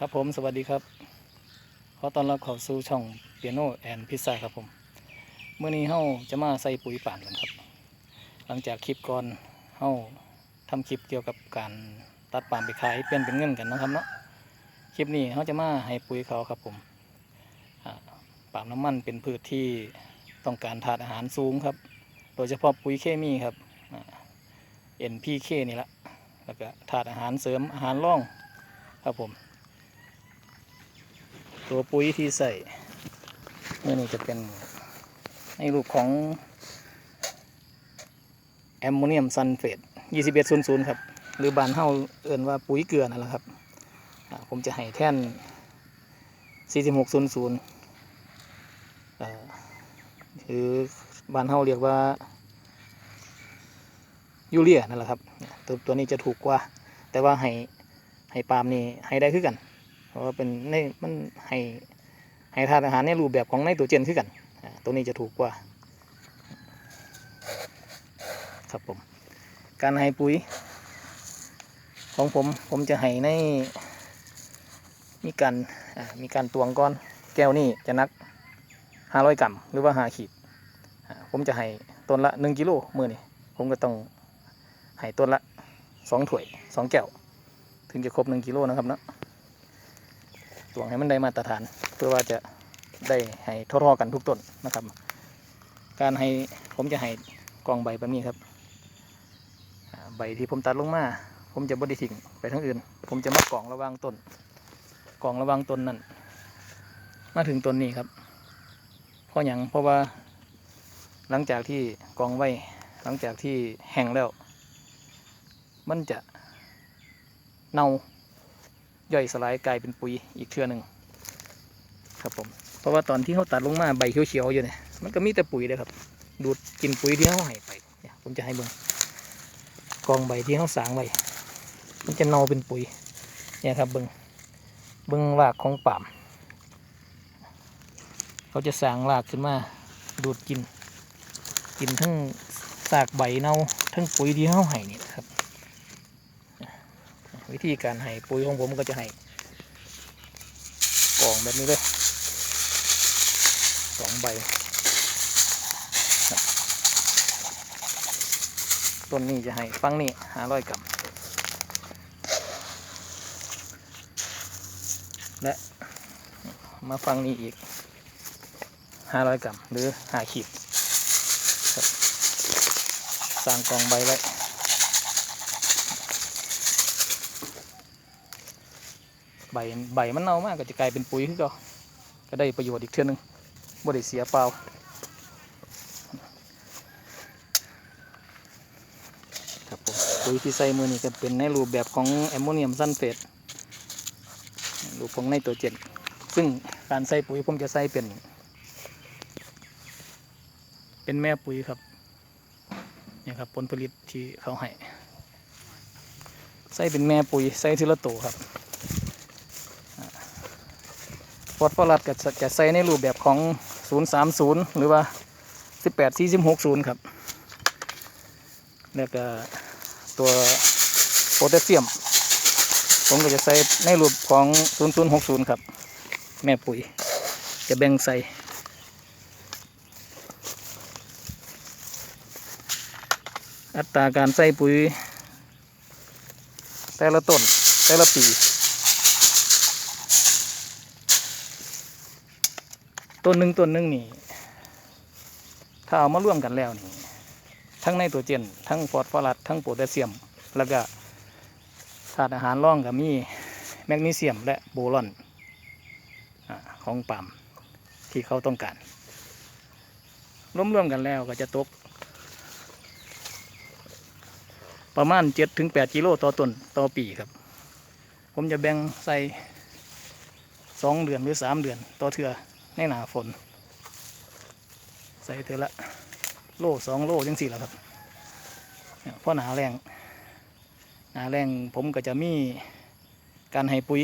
ครับผมสวัสดีครับ ขอต้อนรับเข้าสู่ช่องเปียโนแอนพิซซ่าครับผมเมื่อนี้เฮาจะมาใส่ปุ๋ยป่านกันครับ หลังจากคลิปก่อนเฮาทำคลิปเกี่ยวกับการตัดป่านไปขายเปลี่ยนเป็นเงินกันนะครับเนาะคลิปนี้เฮาจะมาให้ปุ๋ยเขาครับผมอ่าปาล์มน้ำมันเป็นพืชที่ต้องการถาดอาหารสูงครับ โดยเฉพาะปุ๋ยเคมีครับ NPK นี่ละแล้วก็ถาดอาหารเสริมอาหารร่องครับผม ตัวปุ๋ยที่ใส่นี่นี่จะเป็นในรูปของแอมโมเนียมซัลเฟต2100 ครับ หรือบานเฮาเอิ่นว่าปุ๋ยเกลือนั่นแหละครับ ผมจะให้แท่น 4600หรือบานเฮาเรียกว่ายูเรียนั่นแหละครับ ตัวตัวนี้จะถูกกว่า แต่ว่าให้ให้ปาล์มนี่ให้ได้คือกัน เพราะว่าเป็นในมันให้ให้ธาตุอาหารในรูปแบบของไนโตรเจนคือกันตัวนี้จะถูกกว่า ครับผม การให้ปุ๋ย ของผมผมจะให้ใน มีการมีการตวงก้อนแก้วนี่จะนัก 500 กรัมหรือว่า 5 ขีด ผมจะให้ต้นละ 1 กิโลมือนี่ผมก็ต้องให้ต้นละ 2 ถ้วย 2 แก้ว ถึงจะครบ 1 กิโลนะครับเนาะ ตวงให้มันได้มาตรฐาน เพื่อว่าจะได้ให้ท่าๆกันทุกต้นนะครับ การให้ผมจะให้กองใบแบบนี้ครับ ใบที่ผมตัดลงมา ผมจะบไดทิ้งไปทั้งอื่น ผมจะมากองระวางต้นกองระวางต้นนั่นมาถึงต้นนี้ครับเพราะอย่างเพราะว่าหลังจากที่กองไว้หลังจากที่แห้งแล้ว มันจะเน่า ย่อยสลายกลายเป็นปุ๋ยอีกเทื่อหนึ่งครับผมเพราะว่าตอนที่เขาตัดลงมาใบเขียวๆอยู่เนี่ยมันก็มีแต่ปุ๋ยเลยครับ ดูดกินปุ๋ยที่เขาให้ไปเนี่ยผมจะให้เบิ่งกองใบที่เขาสางไว้มันจะเน่าเป็นปุ๋ยเนี่ยครับเบิ่งเบิ่งรากของป่ามเขาจะสางรากขึ้นมาดูดกิน กินทั้งสากใบเน่าทั้งปุ๋ยที่เขาให้นี่ครับ วิธีการให้ปุ๋ยของผมก็จะให้กล่องแบบนี้เลยสองใบต้นนี้จะให้ฟังนี่ห้าร้อยกรัมและมาฟังนี่อีกห้าร้อยกรัมหรือห้าขีดสร้างกล่องใบไว้ ใบใบมันเน่ามากก็จะกลายเป็นปุ๋ยขึ้นก็ก็ได้ประโยชน์อีกเท่านึงบ่ได้เสียเปล่าครับผมปุ๋ยที่ใส่มือนี่ก็เป็นในรูปแบบของแอมโมเนียมซัลเฟตรูปของไนโตรเจนซึ่งการใส่ปุ๋ยผมจะใส่เป็น เป็นแม่ปุ๋ยครับเนี่ยครับผลผลิตที่เขาให้ใส่เป็นแม่ปุ๋ยใส่ทีละตัวครับ ฟ อสฟอรัสก็จะใส่ในรูปแบบของ 030 หรือว่า 18-460 ครับ แล้วก็ตัวโพแทสเซียม ผมก็จะใส่ในรูปของ 0060 ครับ แม่ปุ๋ย จะแบ่งใส่อัตราการใส่ปุ๋ย แต่ละต้นแต่ละปี ต้นหนึ่งต้นหนึ่งนี่ ถ้าเอามาร่วมกันแล้วนี่ ทั้งไนโตรเจน ทั้งฟอสฟอรัสทั้งโพแทสเซียม แล้วก็ธาตุอาหารร่องกับมีแมกนีเซียมและโบรอนอของปั๊มที่เขาต้องการร่วมๆกันแล้วก็จะตก ประมาณ7-8กิโลต่อต้นต่อปีครับ ผมจะแบ่งใส่สองเดือนหรือสามเดือนต่อเทือ ในหนาฝน ใส่เทอละ โลสองโลจังสี่แหละครับเพราะหนาแรงหนาแรงผมก็จะมีการให้ปุ๋ย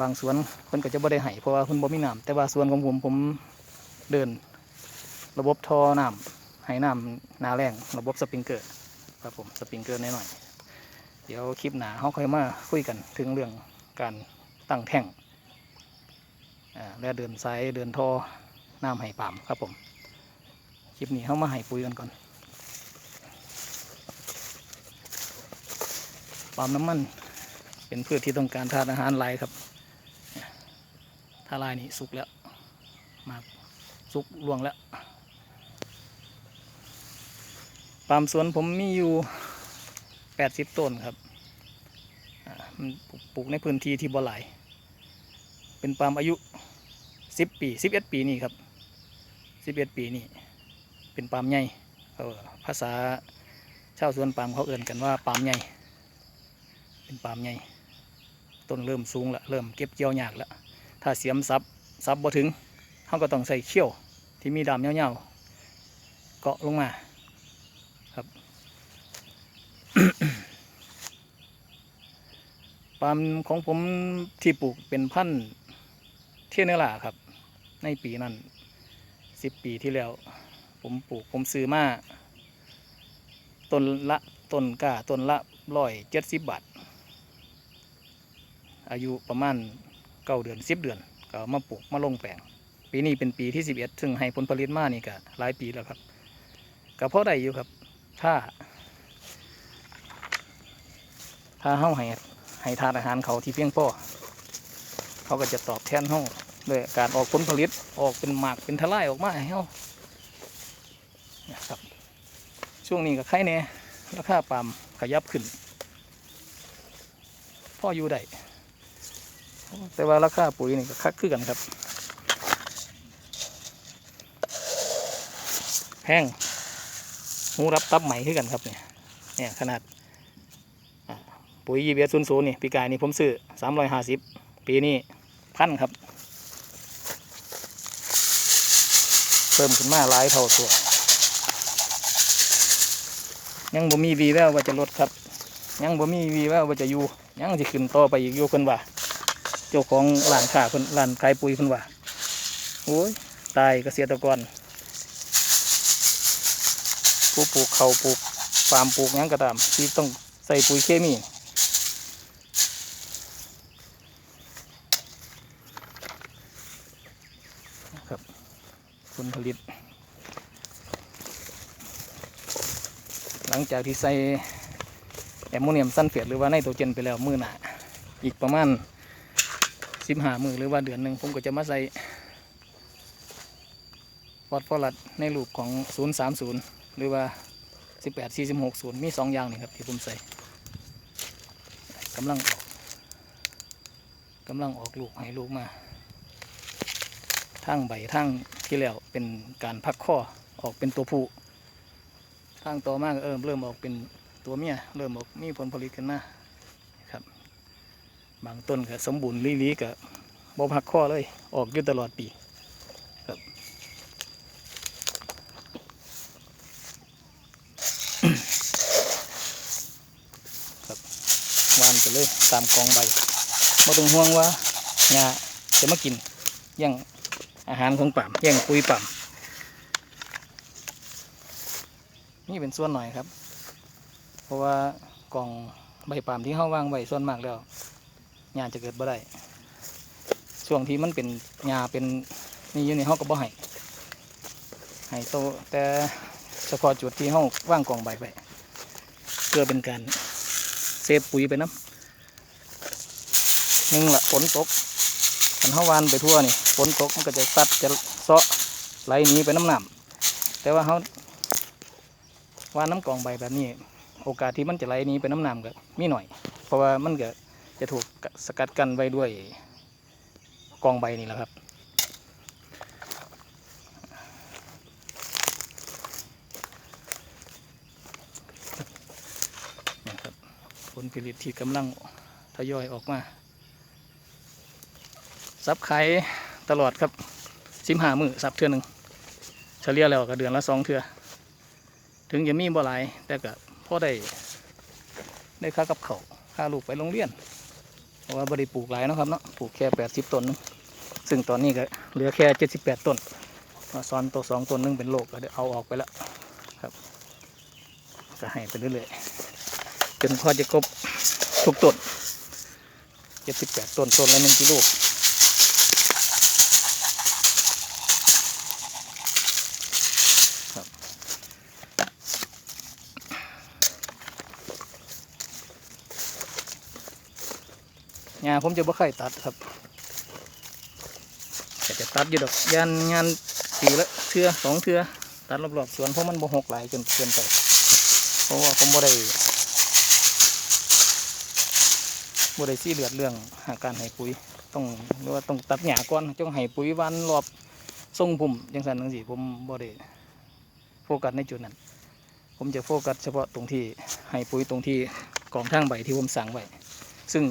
บางสวนคนก็จะบ่ได้ให้เพราะว่าคนบ่มีน้ำแต่ว่าสวนของผมผมเดิน ระบบท่อน้ำให้น้ำหนาแรงระบบสปริงเกอร์ครับผมสปริงเกอร์น้อยๆเดี๋ยวคลิปหนาเขาค่อยมาคุยกันถึงเรื่องการตั้งแท่ง และเดินสายเดินท่อน้ำให้ปาล์มครับผมคลิปนี้เข้ามาให้ปุ๋ยกันก่อนปาล์มน้ำมันเป็นพืชที่ต้องการทานอาหารหลายครับถ้าลายนี่สุกแล้วมาสุกล่วงแล้วปาล์มสวนผมมีอยู่80ต้นครับมันปลูกปลูกในพื้นที่ที่บ่หลาย เป็นปาล์มอายุ10ปี11ปีนี่ครับ11ปีนี่เป็นปาล์มใหญ่ภาษาชาวสวนปาล์มเขาเอื่นกันว่าปาล์มใหญ่เป็นปาล์มใหญ่ต้นเริ่มสูงละเริ่มเก็บเกี่ยวยากละถ้าเสียมซับซับบ่ถึงเขาก็ต้องใส่เขี้ยวที่มีดำเงาวๆเกาะลงมาครับปาล์มของผมที่ปลูกเป็นพันธุ์ เทียนเนล่าครับ ในปีนั้นสิบปีที่แล้ว ผมปลูกผมซื้อมาต้นละต้นก้าต้นละร้อยเจ็ดสิบบาท อายุประมาณเก้าเดือนสิบเดือนก็มาปลูกมาลงแปลง ปีนี้เป็นปีที่สิบเอ็ดซึ่งให้ผลผลิตมากนี่ก็หลายปีแล้วครับก็พอได้อยู่ครับ ถ้า ถ้าเฮาให้ให้ทานอาหารเขาที่เพียงพอเขาก็จะตอบแทนเฮา ด้วยการออกผลผลิตออกเป็นหมากเป็นทลายออกมาให้เฮานะครับ ช่วงนี้ก็ไข่แน่ราคาปาล์มขยับขึ้นพ่ออยู่ได้แต่ว่าราคาปุ๋ยนี่ก็คักขึ้นกันครับ แพงหูรับตับใหม่ขึ้นกันครับเนี่ยเนี่ยขนาดปุ๋ยยีเบียศูนย์ศูนย์นี่ปีกายนี่ผมซื้อสามร้อยห้าสิบปีนี้พันครับ เพิ่มขึ้นมาหลายเท่าตัว ยังบ่มีวีแววว่าจะลดครับ ยังบ่มีวีแววว่าจะอยู่ ยังจะขึ้นต่อไปอีกอยู่คนว่า เจ้าของร้านค้าคนร้านขายปุ๋ยคนว่า โอ้ย ตายเกษตรกรผู้ปลูกเขาปลูกฟาร์มปลูกยังก็ตามที่ต้องใส่ปุ๋ยเคมี ครับ ผลผลิต หลังจากที่ใส่แอมโมเนียมซัลเฟตหรือว่าไนโตรเจนไปแล้วมือหนาอีกประมาณสิบห้ามือหรือว่าเดือนหนึ่งผมก็จะมาใส่ฟอสฟอรัสในรูปของ 030 หรือว่า 18 46 0 มีสองอย่างนี่ครับที่ผมใส่กำลังออกกำลังออกลูกให้ลูกมา ทั้งใบทั้งที่แล้วเป็นการพักข้อออกเป็นตัวผู้ทั้งต่อมากเริ่มเริ่มออกเป็นตัวเมียเริ่มออกมีผลผลิตขึ้นมาครับ บางต้นก็สมบูรณ์ลีๆกับบ่พักข้อเลยออกอยู่ตลอดปีครับครับวานไปเลยตามกองใบไม่ต้องห่วงว่าหญ้าจะมากินยัง อาหารของป่ามแย่งปุยป่ามนี่เป็นส่วนหน่อยครับ เพราะว่ากล่องใบป่ามที่เขาวางไว้ส่วนมากแล้วหญ้าจะเกิดบ่ได้ช่วงที่มันเป็นหญ้าเป็นนี่อยู่ในห้องก็บ่ให้ให้โตแต่เฉพาะจุดที่ห้องว่างกล่องใบไปเพื่อเป็นการเซฟปุ๋ยไปน้ำหนึ่งละฝนตกคันเฮาวานไปทั่วนี่ ฝนตกมันก็จะซัดจะเซาะไหลหนีไปน้ำหนำแต่ว่าเฮาว่าน้ำกองใบแบบนี้ โอกาสที่มันจะไหลหนีไปน้ำหนำก็มีหน่อย เพราะว่ามันก็จะถูกสกัดกันไว้ด้วยกองใบนี่แหละครับนี่ครับผลผลิตที่กำลังทยอยออกมา ซับไข่ ตลอดครับสิมหามือซับเทือหนึ่งเฉลี่ยแล้วก็เดือนละสองเทือ ถึงจะมีบ่หลาย แต่ก็พอได้ได้ค่ากับเขาค่าลูกไปโรงเรียนเพราะว่าบริปลูกหลายนะครับเนาะปลูกแค่แปดสิบต้นนึงซึ่งตอนนี้ก็เหลือแค่เจ็ดสิบแปดต้นมาซ้อนตัวสองต้นนึงเป็นโลกก็ได้เอาออกไปแล้วครับ ก็ให้ไปเรื่อยๆจนพอจะครบทุกต้นเจ็ดสิบแปดต้นต้นละหนึ่งกิโลครับงา ผมจะบ่ค่อยตัดครับแต่จะตัดอยู่ดอกยันงานปีละเทือสองเทือตัดรอบๆสวนเพราะมันบ่หกหลายจนเกินไปเพราะว่าผมบ่ได้บ่ได้ซีเลือดเรื่องหาการให้ปุ๋ยต้องหรือว่าต้องตัดหญ้าก่อนจงให้ปุ๋ยวันรอบทรงพุ่มจังสันจังสีผมบ่ได้โฟกัสในจุดนั้น ผมจะโฟกัสเฉพาะตรงที่ให้ปุ๋ยตรงที่กองทางใบที่ผมสั่งไว้ ซึ่ง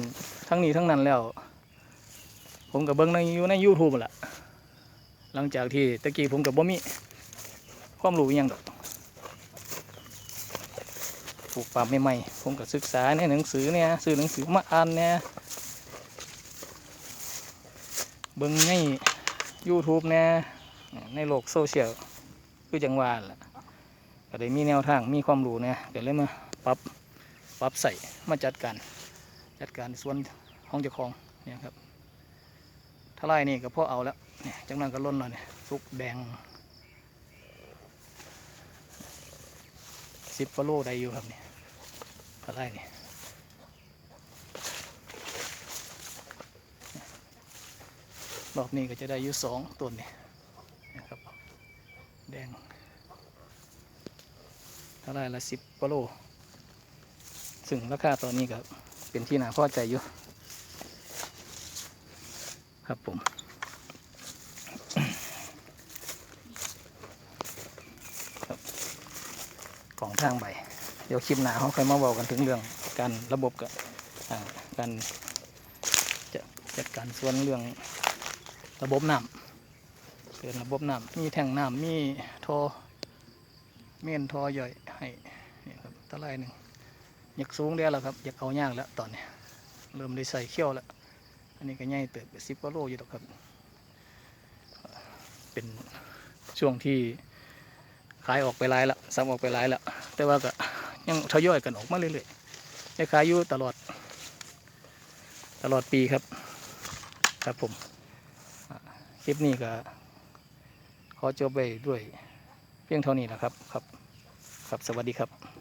ทั้งนี้ทั้งนั้นแล้ว ผมกับเบิ้งในอยู่ใน YouTube นั่นแหละหลังจากที่ตะกี้ผมกับบ่มีความรู้ยังดอกปลูกป่าใหม่ๆผมก็ศึกษาในหนังสือเนี่ยซื้อหนังสือมาอ่านเนี่ยเบิ่งใน YouTube เนี่ยในโลกโซเชียลคือจังหวาแหละก็ได้มีแนวทางมีความรู้เนี่ยก็เลยมาปรับปรับใส่มาจัดการ จัดการส่วนของเจ้าของเนี่ยครับถ้าไล่นี่ก็พ่อเอาแล้วเนี่ยจังนั้นก็ล้นแล้วเนี่ยสุกแดงสิบฟโลได้อยู่ครับเนี่ยอะไรนี่รอบนี้ก็จะได้อยู่สองต้นนี่นะครับแดงเท่าไรละสิบกว่าโลซึ่งราคาตอนนี้ก็ เป็นที่น่าพอใจอยู่ ครับผมครับกล่องทางใบ เดี๋ยวคลิปหน้าเขาค่อยมาบอกกันถึงเรื่องการระบบกับอ่าการจะจัดการส่วนเรื่องระบบน้ำเกิดระบบน้ำมีแท่งน้ำมีท่อเมนท่อย่อยให้นี่ครับตะไลหนึ่ง อยากสูงเดียวแล้วครับอยากเอายากแล้วตอนนี้ เริ่มได้ใส่เขี้ยวแล้วอันนี้ก็ใหญ่เติบสิบกว่าโลอยู่ดอกครับ เป็นช่วงที่ขายออกไปหลายละซ้ำออกไปหลายละแต่ว่าก็ยังทยอยกันออกมาเรื่อยๆได้ขายอยู่ตลอด ตลอดปีครับ ครับผมคลิปนี้ก็ขอจบไปด้วยเพียงเท่านี้นะครับครับ ครับสวัสดีครับ